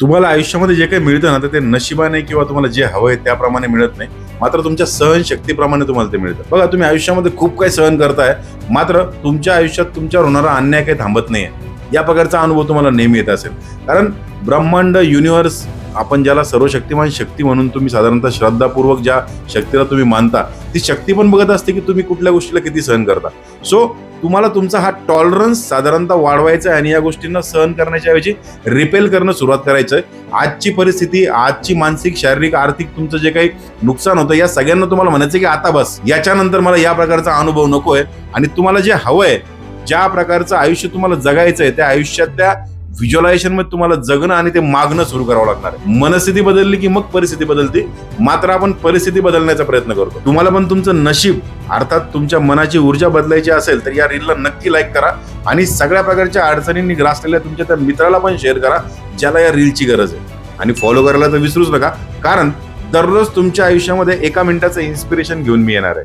तुम्हाला आयुष्यामध्ये जे काही मिळतं ना तर ते नशिबाने किंवा तुम्हाला जे हवं आहे त्याप्रमाणे मिळत नाही. मात्र तुमच्या सहनशक्तीप्रमाणे तुम्हाला ते मिळतं. बघा तुम्ही आयुष्यामध्ये खूप काही सहन करताय मात्र तुमच्या आयुष्यात तुमच्यावर होणारा अन्याय काही थांबत नाही आहे या प्रकारचा अनुभव तुम्हाला नेहमी येत असेल. कारण ब्रह्मांड युनिव्हर्स आपण ज्याला सर्वशक्तिमान शक्ती म्हणून तुम्ही साधारणतः श्रद्धापूर्वक ज्या शक्तीला तुम्ही मानता ती शक्ती पण बघत असते की तुम्ही कुठल्या गोष्टीला किती सहन करता. सो तुम्हाला तुमचा हा टॉलरन्स साधारणतः वाढवायचा आहे आणि या गोष्टींना सहन करण्याच्या ऐवजी रिपेल करणं सुरुवात करायचं आहे आजची परिस्थिती आजची मानसिक शारीरिक आर्थिक तुमचं जे काही नुकसान होतं या सगळ्यांना तुम्हाला म्हणायचं की आता बस. याच्यानंतर मला या प्रकारचा अनुभव नको आहे आणि तुम्हाला जे हवं आहे ज्या प्रकारचं आयुष्य तुम्हाला जगायचं आहे त्या आयुष्यातल्या व्हिज्युअलायझेशनमध्ये तुम्हाला जगणं आणि ते मागणं सुरू करावं लागणार आहे. मनस्थिती बदलली की मग परिस्थिती बदलते. मात्र आपण परिस्थिती बदलण्याचा प्रयत्न करतो. तुम्हाला पण तुमचं नशीब अर्थात तुमच्या मनाची ऊर्जा बदलायची असेल तर या रीलला नक्की लाईक करा. आणि सगळ्या प्रकारच्या अडचणींनी ग्रासलेल्या तुमच्या त्या मित्राला पण शेअर करा ज्याला या रीलची गरज आहे. आणि फॉलो करायला तर विसरूच नका. कारण दररोज तुमच्या आयुष्यामध्ये एका मिनिटाचं इन्स्पिरेशन घेऊन मी येणार आहे.